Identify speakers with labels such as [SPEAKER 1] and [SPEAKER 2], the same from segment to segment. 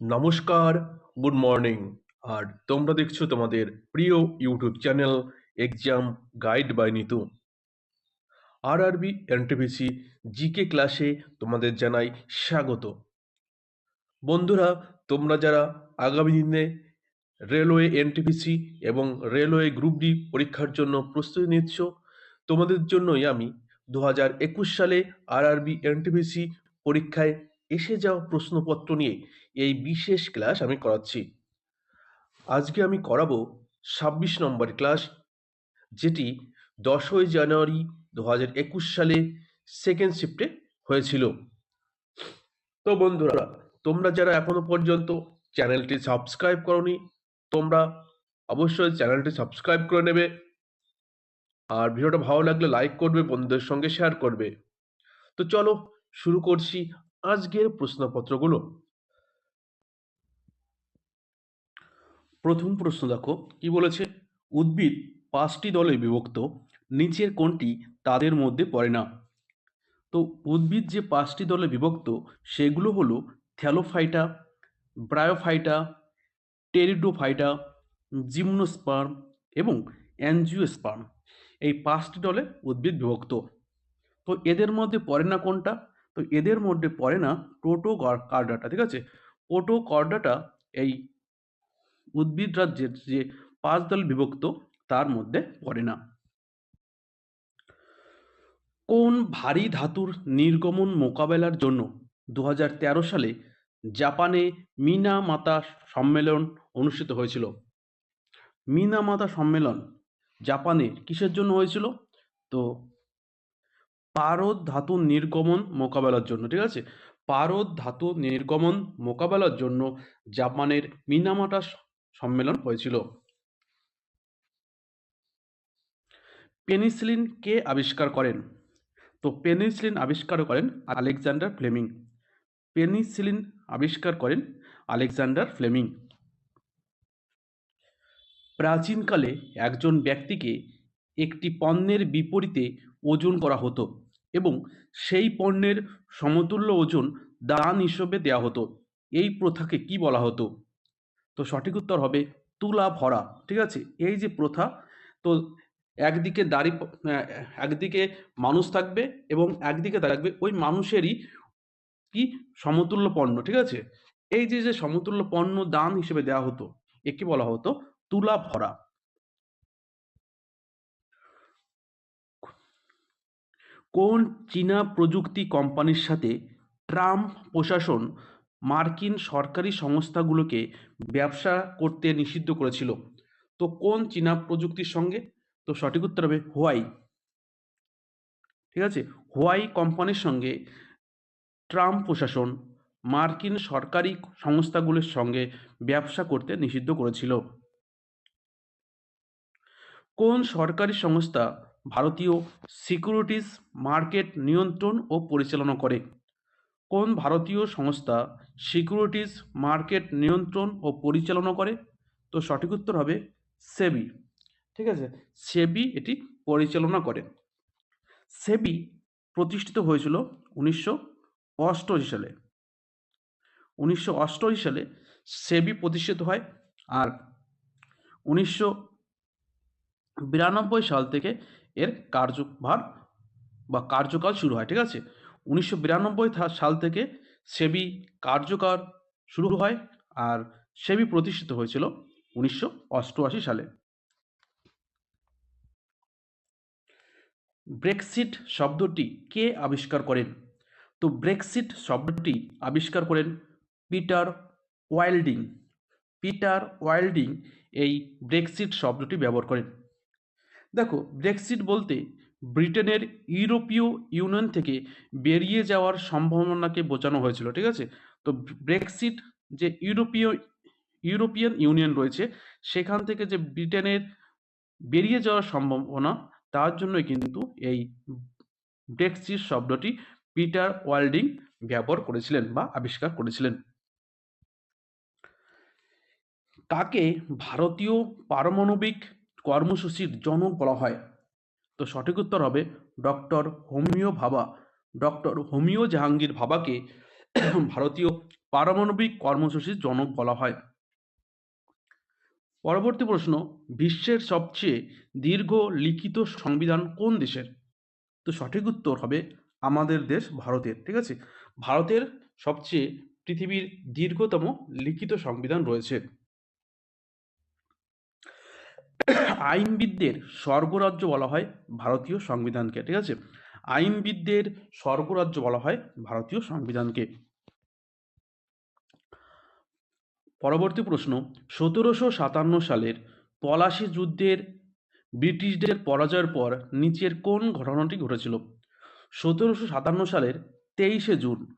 [SPEAKER 1] নমস্কার, good morning. আর তোমরা দেখছ তোমাদের প্রিয় YouTube channel exam guide by Nitu আর আরবি এনটিপিসি জিকে ক্লাসে তোমাদের জানাই স্বাগত। বন্ধুরা, তোমরা যারা আগামী দিনে রেলওয়ে এনটিপিসি এবং রেলওয়ে গ্রুপ ডি পরীক্ষার জন্য প্রস্তুতি নিচ্ছ, তোমাদের জন্যই আমি দু হাজার একুশ সালে আর আরবি এনটিপিসি পরীক্ষায় এসে যাওয়া প্রশ্নপত্র নিয়ে। এই বিশেষ ক্লাস আমি করাচ্ছি। আজকে আমি করাবো ছাব্বিশ নম্বর ক্লাস যেটি দশই জানুয়ারি দু হাজার একুশ সালে সেকেন্ড শিফটে হয়েছিল। তো বন্ধুরা, তোমরা যারা এখনও পর্যন্ত চ্যানেলটি সাবস্ক্রাইব করনি, তোমরা অবশ্যই চ্যানেলটি সাবস্ক্রাইব করে নেবে। আর ভিডিওটা ভালো লাগলে লাইক করবে, বন্ধুদের সঙ্গে শেয়ার করবে। তো চলো, শুরু করছি আজকের প্রশ্নপত্রগুলো। প্রথম প্রশ্ন দেখো, কি বলেছে? উদ্ভিদ পাঁচটি দলে বিভক্ত, নিচের কোনটি তাদের মধ্যে পড়ে না? তো উদ্ভিদ যে পাঁচটি দলে বিভক্ত, সেগুলো হলো থ্যালোফাইটা, ব্রায়োফাইটা, টেরিডোফাইটা, জিমনোস্পার্ম এবং অ্যানজিওস্পার্ম। এই পাঁচটি দলে উদ্ভিদ বিভক্ত। তো এদের মধ্যে পড়ে না কোনটা? তো এদের মধ্যে পড়ে না প্রোটো কার্ডাটা ঠিক আছে? প্রোটো কর্ডাটা এই উদ্ভিদ রাজ্যের যে পাঁচ দল বিভক্ত, তার মধ্যে পড়ে না। কোন ভারী ধাতুর নির্গমন মোকাবেলার জন্য দু হাজার তেরো সালে জাপানে মিনামাতা সম্মেলন অনুষ্ঠিত হয়েছিল? মিনামাতা সম্মেলন জাপানে কিসের জন্য হয়েছিল? তো পারদ ধাতু নির্গমন মোকাবেলার জন্য, ঠিক আছে? পারদ ধাতু নির্গমন মোকাবেলার জন্য জাপানের মিনামাটা সম্মেলন হয়েছিল। পেনিসিলিন কে আবিষ্কার করেন? তো পেনিসিলিন আবিষ্কার করেন আলেকজান্ডার ফ্লেমিং। পেনিসিলিন আবিষ্কার করেন আলেকজান্ডার ফ্লেমিং। প্রাচীনকালে একজন ব্যক্তিকে একটি পণ্যের বিপরীতে ওজন করা হতো এবং সেই পণ্যের সমতুল্য ওজন দান হিসেবে দেওয়া হতো। এই প্রথাকে কি বলা হতো? তো সঠিক উত্তর হবে তুলা ভরা, ঠিক আছে? এই যে প্রথা, তো একদিকে দাড়ি একদিকে মানুষ থাকবে এবং একদিকে থাকবে ওই মানুষেরই কি? সমতুল্য পণ্য, ঠিক আছে? এই যে যে সমতুল্য পণ্য দান হিসেবে দেওয়া হতো একে বলা হতো? তুলা ভরা। কোন চীনা প্রযুক্তি কোম্পানির সাথে ট্রাম্প প্রশাসন মার্কিন সরকারি সংস্থাগুলোকে ব্যবসা করতে নিষিদ্ধ করেছিল? তো কোন চীনা প্রযুক্তির সঙ্গে? তো সঠিক উত্তর হবে হোয়াই। ঠিক আছে? হোয়াই কোম্পানির সঙ্গে ট্রাম্প প্রশাসন মার্কিন সরকারি সংস্থাগুলোর সঙ্গে ব্যবসা করতে নিষিদ্ধ করেছিল। কোন সরকারি সংস্থা ভারতীয় সিকিউরিটিস মার্কেট নিয়ন্ত্রণ ও পরিচালনা করে। কোন ভারতীয় সংস্থা সিকিউরিটিজ মার্কেট নিয়ন্ত্রণ ও পরিচালনা করে? তো সঠিক উত্তর হবে সেবি। ঠিক আছে? সেবি এটি পরিচালনা করে। সেবি প্রতিষ্ঠিত হয়েছিল উনিশশো অষ্টআশি সালে। উনিশশো অষ্টআশি সালে সেবি প্রতিষ্ঠিত হয় আর উনিশশো বিরানব্বই সাল থেকে এর কার্যভার বা কার্যকাল শুরু হয়, ঠিক আছে? উনিশশো বিরানব্বই সাল থেকে সেবি কার্যকর শুরু হয় আর সেবি প্রতিষ্ঠিত হয়েছিল উনিশশো অষ্টআশি সালে। ব্রেক্সিট শব্দটি কে আবিষ্কার করেন? তো ব্রেক্সিট শব্দটি আবিষ্কার করেন পিটার ওয়াইল্ডিং। পিটার ওয়াইল্ডিং এই ব্রেক্সিট শব্দটি ব্যবহার করেন। দেখো ব্রেক্সিট বলতে ব্রিটেনের ইউরোপীয় ইউনিয়ন থেকে বেরিয়ে যাওয়ার সম্ভাবনাকে বোঝানো হয়েছিল, ঠিক আছে? তো ব্রেক্সিট যে ইউরোপীয়, ইউরোপিয়ান ইউনিয়ন রয়েছে, সেখান থেকে যে ব্রিটেনের বেরিয়ে যাওয়ার সম্ভাবনা, তার জন্যই কিন্তু এই ব্রেক্সিট শব্দটি পিটার ওয়ার্ল্ডিং ব্যবহার করেছিলেন বা আবিষ্কার করেছিলেন। কাকে ভারতীয় পারমাণবিক কর্মসূচির জনক বলা হয়। তো সঠিক উত্তর হবে ডক্টর হোমিও ভাবা। ডক্টর হোমিও জাহাঙ্গীর ভাবাকে ভারতীয় পারমাণবিক কর্মসূচির জনক বলা হয়। পরবর্তী প্রশ্ন, বিশ্বের সবচেয়ে দীর্ঘ লিখিত সংবিধান কোন দেশের? তো সঠিক উত্তর হবে আমাদের দেশ ভারতের, ঠিক আছে? ভারতের সবচেয়ে পৃথিবীর দীর্ঘতম লিখিত সংবিধান রয়েছে। আইনবিদদের স্বর্গরাজ্য বলা হয় ভারতীয় সংবিধানকে, ঠিক আছে? আইনবিদদের স্বর্গরাজ্য বলা হয় ভারতীয় সংবিধানকে। পরবর্তী প্রশ্ন, সতেরোশো সাতান্ন সালের পলাশি যুদ্ধের ব্রিটিশদের পরাজয়ের পর নিচের কোন ঘটনাটি ঘটেছিল? সতেরোশো সাতান্ন সালের তেইশে জুন।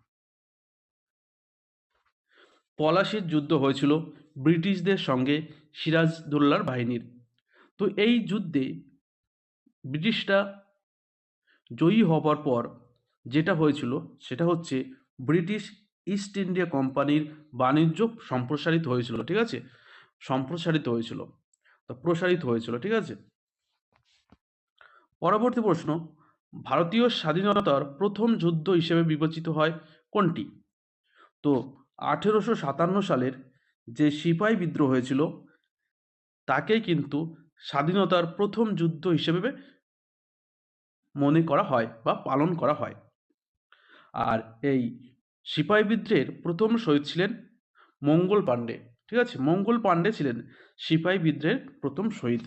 [SPEAKER 1] পলাশির যুদ্ধ হয়েছিল ব্রিটিশদের সঙ্গে সিরাজদৌল্লার বাহিনীর। তো এই যুদ্ধে ব্রিটিশরা জয়ী হবার পর যেটা হয়েছিল, সেটা হচ্ছে ব্রিটিশ ইস্ট ইন্ডিয়া কোম্পানির বাণিজ্য সম্প্রসারিত হয়েছিল, ঠিক আছে? সম্প্রসারিত হয়েছিল। তো প্রসারিত হয়েছিল, ঠিক আছে? পরবর্তী প্রশ্ন, ভারতীয় স্বাধীনতার প্রথম যুদ্ধ হিসেবে বিবেচিত হয় কোনটি? তো আঠেরোশো সাতান্ন সালের যে সিপাহী বিদ্রোহ হয়েছিল, তাকেই কিন্তু স্বাধীনতার প্রথম যুদ্ধ হিসেবে মনে করা হয় বা পালন করা হয়। আর এই সিপাহী বিদ্রোহের প্রথম শহীদ ছিলেন মঙ্গল পাণ্ডে, ঠিক আছে? মঙ্গল পাণ্ডে ছিলেন সিপাহী বিদ্রোহের প্রথম শহীদ।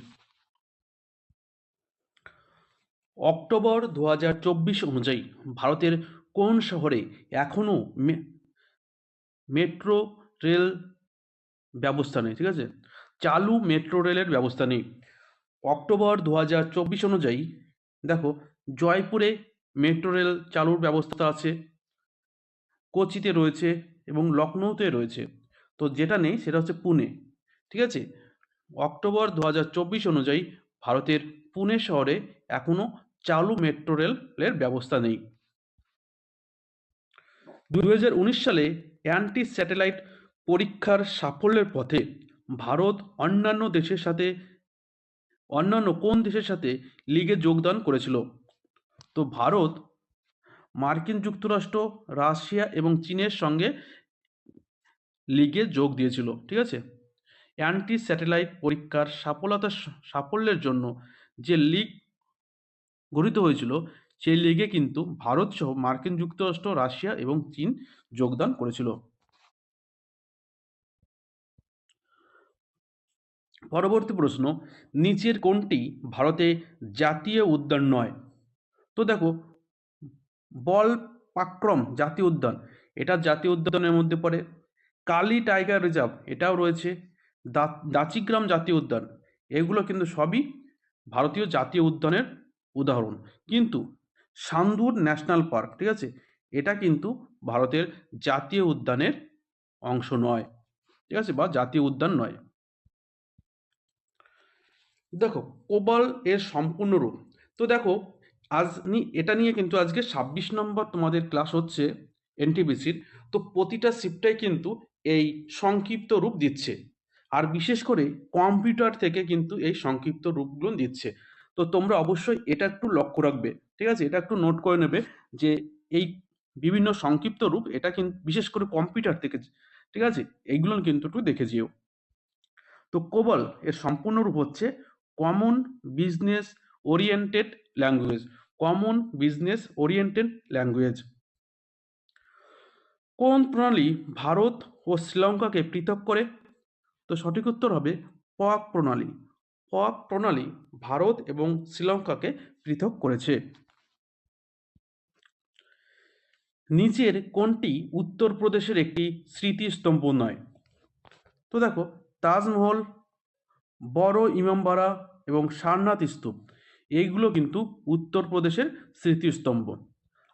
[SPEAKER 1] অক্টোবর দু হাজার চব্বিশ অনুযায়ী ভারতের কোন শহরে এখনও মেট্রো রেল ব্যবস্থা নেই, ঠিক আছে? চালু মেট্রো রেলের ব্যবস্থা নেই। অক্টোবর দু হাজার চব্বিশ অনুযায়ী, দেখো, জয়পুরে মেট্রো রেল চালুর ব্যবস্থা আছে, কোচিতে রয়েছে এবং লখনৌতে রয়েছে। তো যেটা নেই সেটা হচ্ছে পুনে, ঠিক আছে? অক্টোবর দু হাজার চব্বিশ অনুযায়ী ভারতের পুনে শহরে এখনও চালু মেট্রো রেলের ব্যবস্থা নেই। দু হাজার উনিশ সালে অ্যান্টি স্যাটেলাইট পরীক্ষার সাফল্যের পথে ভারত অন্যান্য দেশের সাথে অন্যান্য কোন দেশের সাথে লিগে যোগদান করেছিল? তো ভারত, মার্কিন যুক্তরাষ্ট্র, রাশিয়া এবং চীনের সঙ্গে লিগে যোগ দিয়েছিল, ঠিক আছে? অ্যান্টি স্যাটেলাইট পরীক্ষার সাফলতা সাফল্যের জন্য যে লিগ গঠিত হয়েছিল, সেই লিগে কিন্তু ভারত সহ মার্কিন যুক্তরাষ্ট্র, রাশিয়া এবং চীন যোগদান করেছিল। পরবর্তী প্রশ্ন, নিচের কোনটি ভারতে জাতীয় উদ্যান নয়? তো দেখো, বল পাক্রম জাতীয় উদ্যান, এটা জাতীয় উদ্যানের মধ্যে পড়ে। কালী টাইগার রিজার্ভ, এটাও রয়েছে। দাচিগ্রাম জাতীয় উদ্যান, এগুলো কিন্তু সবই ভারতীয় জাতীয় উদ্যানের উদাহরণ। কিন্তু সান্দুর ন্যাশনাল পার্ক, ঠিক আছে? এটা কিন্তু ভারতের জাতীয় উদ্যানের অংশ নয়, ঠিক আছে? বা জাতীয় উদ্যান নয়। দেখো, কোবাল এর সম্পূর্ণ রূপ। তো দেখো, আজ এটা নিয়ে কিন্তু আজকে ছাব্বিশ নম্বর তোমাদের ক্লাস হচ্ছে এনটিবিসির তো প্রতিটা শিফটাই কিন্তু এই সংক্ষিপ্ত রূপ দিচ্ছে। আর বিশেষ করে কম্পিউটার থেকে কিন্তু এই সংক্ষিপ্ত রূপগুলো দিচ্ছে। তো তোমরা অবশ্যই এটা একটু লক্ষ্য রাখবে, ঠিক আছে? এটা একটু নোট করে নেবে যে এই বিভিন্ন সংক্ষিপ্ত রূপ, এটা কিন্তু বিশেষ করে কম্পিউটার থেকে, ঠিক আছে? এইগুলো কিন্তু একটু দেখে যেও। তো কোবল এর সম্পূর্ণ রূপ হচ্ছে common business oriented language common business oriented language কোন প্রণালী ভারত ও শ্রীলঙ্কাকে পৃথক করে? তো সঠিক উত্তর হবে পক প্রণালী। পক প্রণালী ভারত এবং শ্রীলঙ্কাকে পৃথক করেছে। নিচের কোনটি উত্তরপ্রদেশের একটি স্মৃতিস্তম্ভ নয়? তো দেখো, তাজমহল বড় ইমামবাড়া এবং সারনাথ স্তূপ। এইগুলো কিন্তু উত্তরপ্রদেশের স্মৃতিস্তম্ভ।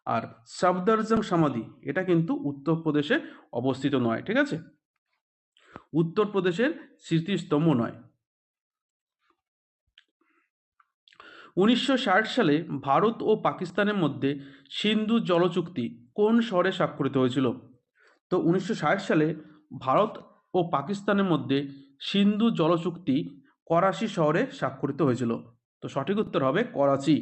[SPEAKER 1] আর সাফদারজং সমাধি, এটা কিন্তু উত্তরপ্রদেশে অবস্থিত নয়, ঠিক আছে? উত্তরপ্রদেশের স্মৃতিস্তম্ভ নয়। উনিশশো সালে ভারত ও পাকিস্তানের মধ্যে সিন্ধু জলচুক্তি কোন শহরে স্বাক্ষরিত হয়েছিল? তো উনিশশো ষাট সালে ভারত ও পাকিস্তানের মধ্যে সিন্ধু জলচুক্তি করাচি শহরে স্বাক্ষরিত হয়েছিল। তো সঠিক উত্তর হবে করাচি।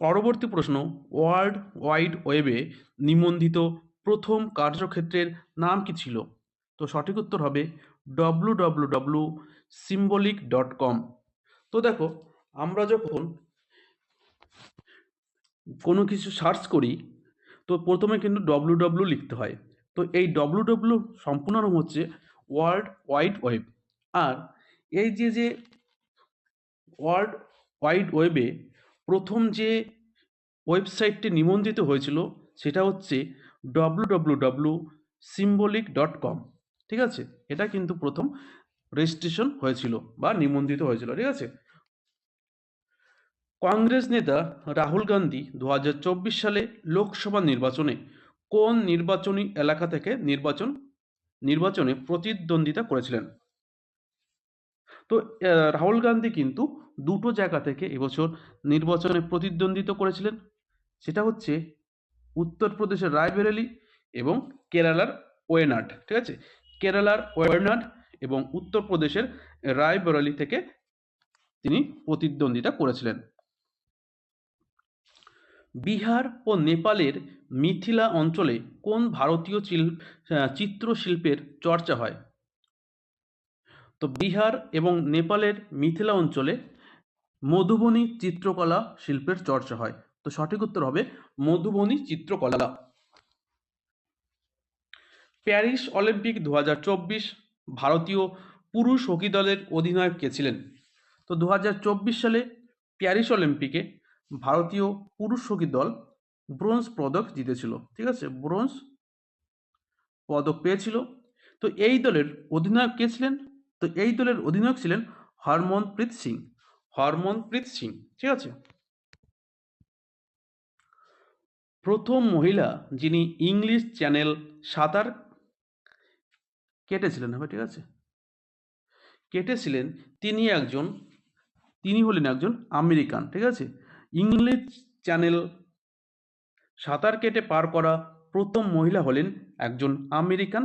[SPEAKER 1] পরবর্তী প্রশ্ন ওয়ার্ল্ড ওয়াইড ওয়েবে নিবন্ধিত প্রথম কার্যক্ষেত্রের নাম কি ছিল? তো সঠিক উত্তর হবে W W W symbolic dot com তো দেখো, আমরা যখন কোনো কিছু সার্চ করি, তো প্রথমে কিন্তু ডব্লু ডব্লু লিখতে হয়। তো এই ডব্লু ডব্লু সম্পূর্ণ নাম হচ্ছে ওয়ার্ল্ড ওয়াইড ওয়েব আর এই যে যে ওয়ার্ল্ড ওয়াইড ওয়েবে প্রথম যে ওয়েবসাইটটি নিবন্ধিত হয়েছিল, সেটা হচ্ছে W W W symbolic dot com ঠিক আছে? এটা কিন্তু প্রথম রেজিস্ট্রেশন হয়েছিল বা নিবন্ধিত হয়েছিল, ঠিক আছে? কংগ্রেস নেতা রাহুল গান্ধী দু হাজার চব্বিশ সালে লোকসভা নির্বাচনে কোন নির্বাচনী এলাকা থেকে নির্বাচন, নির্বাচনে প্রতিদ্বন্দ্বিতা করেছিলেন? তো রাহুল গান্ধী কিন্তু দুটো জায়গা থেকে এবছর নির্বাচনে প্রতিদ্বন্দ্বিতা করেছিলেন। সেটা হচ্ছে উত্তরপ্রদেশের রায়বেরেলি এবং কেরালার ওয়েনাড, ঠিক আছে? কেরালার ওয়েনাড এবং উত্তরপ্রদেশের রায়বেরেলি থেকে তিনি প্রতিদ্বন্দ্বিতা করেছিলেন। বিহার ও নেপালের মিথিলা অঞ্চলে কোন ভারতীয় চিত্রশিল্পের চর্চা হয়? তো বিহার এবং নেপালের মিথিলা অঞ্চলে মধুবনী চিত্রকলা শিল্পের চর্চা হয়। তো সঠিক উত্তর হবে মধুবনী চিত্রকলা। প্যারিস অলিম্পিক দু হাজার চব্বিশ ভারতীয় পুরুষ হকি দলের অধিনায়ক কে ছিলেন? তো দু হাজার চব্বিশ সালে প্যারিস অলিম্পিকে ভারতীয় পুরুষ হকি দল ব্রোঞ্জ পদক জিতেছিল, ঠিক আছে? ব্রোঞ্জ পদক পেয়েছিল। তো এই দলের অধিনায়ক কে ছিলেন? তো এই দলের অধিনায়ক ছিলেন হরমনপ্রীত সিং। হরমনপ্রীত সিং, ঠিক আছে? প্রথম মহিলা যিনি ইংলিশ চ্যানেল সাঁতার কেটেছিলেন, হবে ঠিক আছে? কেটেছিলেন, তিনি একজন, তিনি হলেন একজন আমেরিকান, ঠিক আছে? ইংলিশ চ্যানেল সাঁতার কেটে পার করা প্রথম মহিলা হলেন একজন আমেরিকান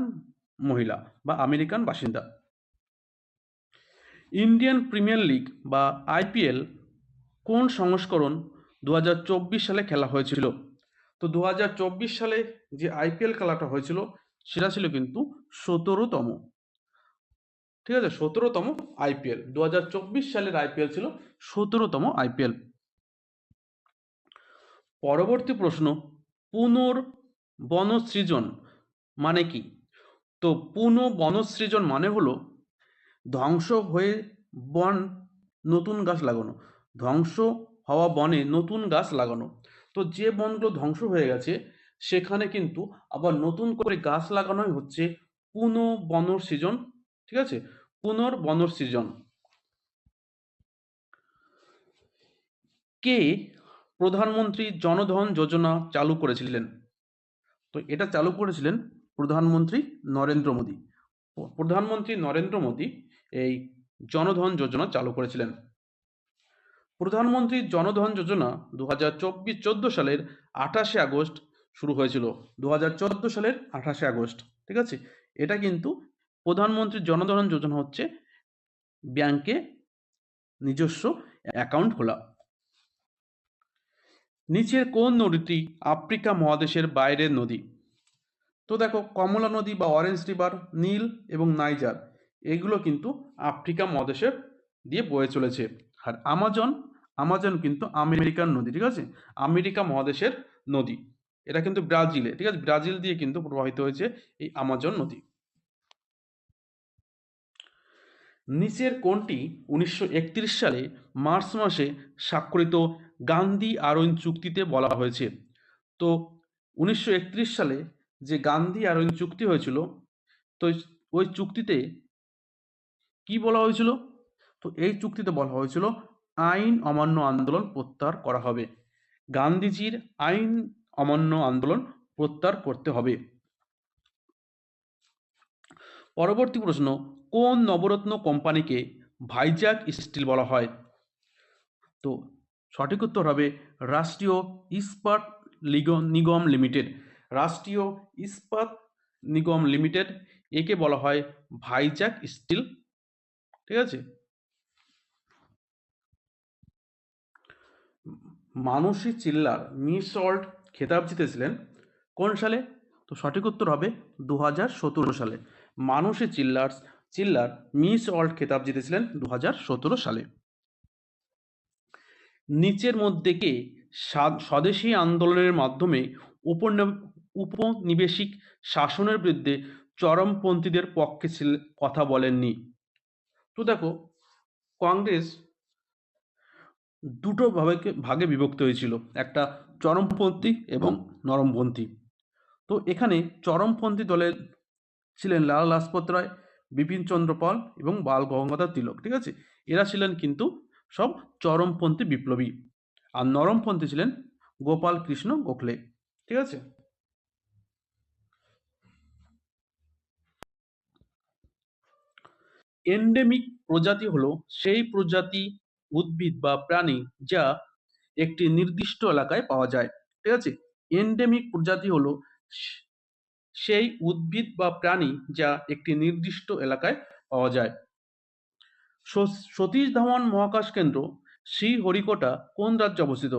[SPEAKER 1] মহিলা বা আমেরিকান বাসিন্দা। ইন্ডিয়ান প্রিমিয়ার লিগ বা আইপিএল কোন সংস্করণ দু হাজার চব্বিশ সালে খেলা হয়েছিল? তো দু হাজার চব্বিশ সালে যে আইপিএল খেলাটা হয়েছিল, সেটা ছিল কিন্তু সতেরোতম। ঠিক আছে, সতেরোতম আইপিএল। দু হাজার চব্বিশ সালের আইপিএল ছিল সতেরোতম আইপিএল। পরবর্তী প্রশ্ন পুনর বনসৃজন মানে কি? তো পুনঃ বনসৃজন মানে হলো ধ্বংস হয়ে বন নতুন গাছ লাগানো। ধ্বংস হওয়া বনে নতুন গাছ লাগানো। তো যে বনগুলো ধ্বংস হয়ে গেছে, সেখানে কিন্তু আবার নতুন করে গাছ লাগানোই হচ্ছে পুনঃ বনসৃজন ঠিক আছে? পুনর বনসৃজন কে প্রধানমন্ত্রী জনধন যোজনা চালু করেছিলেন। তো এটা চালু করেছিলেন প্রধানমন্ত্রী নরেন্দ্র মোদী। প্রধানমন্ত্রী নরেন্দ্র মোদী এই জনধন যোজনা চালু করেছিলেন। প্রধানমন্ত্রী জনধন যোজনা দু হাজার চব্বিশ চোদ্দ সালের আঠাশে আগস্ট শুরু হয়েছিল। দু হাজার চোদ্দ সালের আঠাশে আগস্ট, ঠিক আছে? এটা কিন্তু প্রধানমন্ত্রী জনধন যোজনা হচ্ছে ব্যাংকে নিজস্ব অ্যাকাউন্ট খোলা। নিচের কোন নদীটি আফ্রিকা মহাদেশের বাইরের নদী? তো দেখো, কমলা নদী বা অরেঞ্জ রিভার, নীল এবং নাইজার, এগুলো কিন্তু আফ্রিকা মহাদেশের দিয়ে বয়ে চলেছে। আর আমাজন আমাজন কিন্তু আমেরিকান নদী, ঠিক আছে? আমেরিকা মহাদেশের নদী। এটা কিন্তু ব্রাজিলে ঠিক আছে? ব্রাজিল দিয়ে কিন্তু প্রবাহিত হয়েছে এই আমাজন নদী। নিচের কোনটি উনিশশো একত্রিশ সালে মার্চ মাসে স্বাক্ষরিত গান্ধী আরোইন চুক্তিতে বলা হয়েছে। তো উনিশশো একত্রিশ সালে যে গান্ধী আরোইন চুক্তি হয়েছিল, তো ওই চুক্তিতে কি বলা হয়েছিল? তো এই চুক্তিতে বলা হয়েছিল, আইন অমান্য আন্দোলন প্রত্যাহার করা হবে। গান্ধীজির আইন অমান্য আন্দোলন প্রত্যাহার করতে হবে। পরবর্তী প্রশ্ন, কোন নবরত্ন কোম্পানিকে ভাইজাগ স্টিল বলা হয়? তো সঠিক উত্তর হবে রাষ্ট্রীয় ইস্পাত নিগম লিমিটেড। রাষ্ট্রীয় ইস্পাত নিগম লিমিটেড, একে বলা হয় ভাইজাগ স্টিল। ঠিক আছে? মানসী চিল্লার মিস ওয়ার্ল্ড খেতাব জিতেছিলেন কোন সালে? তো সঠিক উত্তর হবে দু হাজার সতেরো সালে। মানসী চিল্লার চিল্লার মিস ওয়ার্ল্ড খেতাব জিতেছিলেন দু হাজার সতেরো সালে। নিচের মধ্যে কে স্বদেশী আন্দোলনের মাধ্যমে উপনি- উপনিবেশিক শাসনের বিরুদ্ধে চরমপন্থীদের পক্ষে ছিল, কথা বলেননি। তো দেখো, কংগ্রেস দুটো ভাবে ভাগে বিভক্ত হয়েছিল, একটা চরমপন্থী এবং নরমপন্থী। তো এখানে চরমপন্থী দলের ছিলেন লালা লাজপত রায় বিপিন চন্দ্র পাল এবং বাল গঙ্গাধর তিলক, ঠিক আছে? এরা ছিলেন কিন্তু সব চরমপন্থী বিপ্লবী। আর নরমপন্থী ছিলেন গোপাল কৃষ্ণ গোখলে। ঠিক আছে? এন্ডেমিক প্রজাতি হলো সেই প্রজাতি উদ্ভিদ বা প্রাণী যা একটি নির্দিষ্ট এলাকায় পাওয়া যায়। ঠিক আছে? এন্ডেমিক প্রজাতি হলো সেই উদ্ভিদ বা প্রাণী যা একটি নির্দিষ্ট এলাকায় পাওয়া যায়। সতীশ ধাওয়ান মহাকাশ কেন্দ্র শ্রীহরিকোটা কোন রাজ্যে অবস্থিত?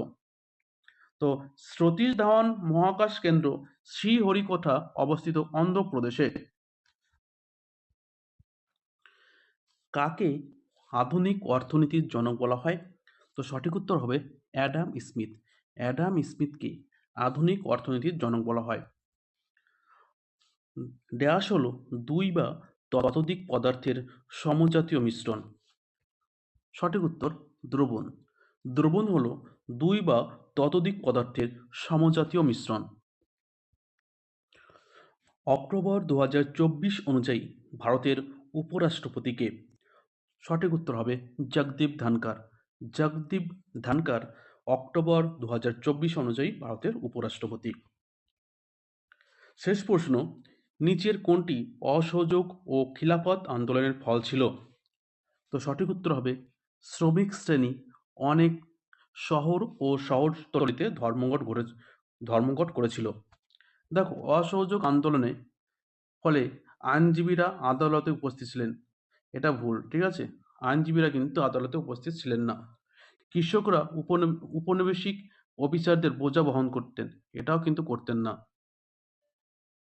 [SPEAKER 1] তো সতীশ ধাওয়ান মহাকাশ কেন্দ্র শ্রীহরিকোটা অবস্থিত অন্ধ্রপ্রদেশে। কাকে আধুনিক অর্থনীতির জনক বলা হয়? তো সঠিক উত্তর হবে অ্যাডাম স্মিথ। অ্যাডাম স্মিথকে আধুনিক অর্থনীতির জনক বলা হয়। ড্যাশ হলো দুই বা ততোধিক পদার্থের সমজাতীয় মিশ্রণ। সঠিক উত্তর, দ্রবণ। দ্রবণ হল দুই বা ততোধিক পদার্থের সমজাতীয় মিশ্রণ। অক্টোবর দু হাজার চব্বিশ অনুযায়ী ভারতের উপরাষ্ট্রপতিকে সঠিক উত্তর হবে জগদীপ ধানকার জগদীপ ধানকার অক্টোবর দু হাজার চব্বিশ অনুযায়ী ভারতের উপরাষ্ট্রপতি। শেষ প্রশ্ন, নিচের কোনটি অসহযোগ ও খিলাফত আন্দোলনের ফল ছিল? তো সঠিক উত্তর হবে শ্রমিক শ্রেণি অনেক শহর ও শহরতলিতে ধর্মঘট গড়ে, ধর্মঘট করেছিল। দেখো, অসহযোগ আন্দোলনে ফলে আইনজীবীরা আদালতে উপস্থিত ছিলেন। এটা ভুল, ঠিক আছে? আইনজীবীরা কিন্তু আদালতে উপস্থিত ছিলেন না। কৃষকরা উপনি- উপনিবেশিক অফিসারদের বোঝা বহন করতেন, এটাও কিন্তু করতেন না।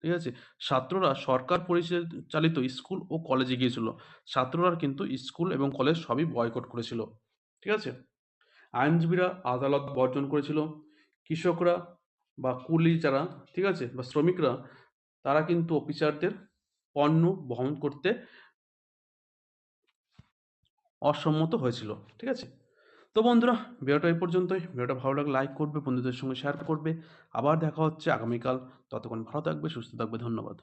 [SPEAKER 1] ঠিক আছে? ছাত্ররা সরকার পরিচালিত স্কুল ও কলেজে গিয়েছিল। ছাত্ররা কিন্তু স্কুল এবং কলেজ সবই বয়কট করেছিল। ঠিক আছে? আইনজীবীরা আদালত বর্জন করেছিল। কৃষকরা বা কুলি যারা, ঠিক আছে? বা শ্রমিকরা, তারা কিন্তু অফিসারদের পণ্য বহন করতে অসম্মত হয়েছিল। ঠিক আছে? তো বন্ধুরা, ভিডিওটা এই পর্যন্তই। ভিডিওটা ভালো লাগলে লাইক করবে, বন্ধুদের সঙ্গে শেয়ার করবে। আবার দেখা হচ্ছে আগামীকাল। ততক্ষণ ভালো থাকবে, সুস্থ থাকবে, ধন্যবাদ।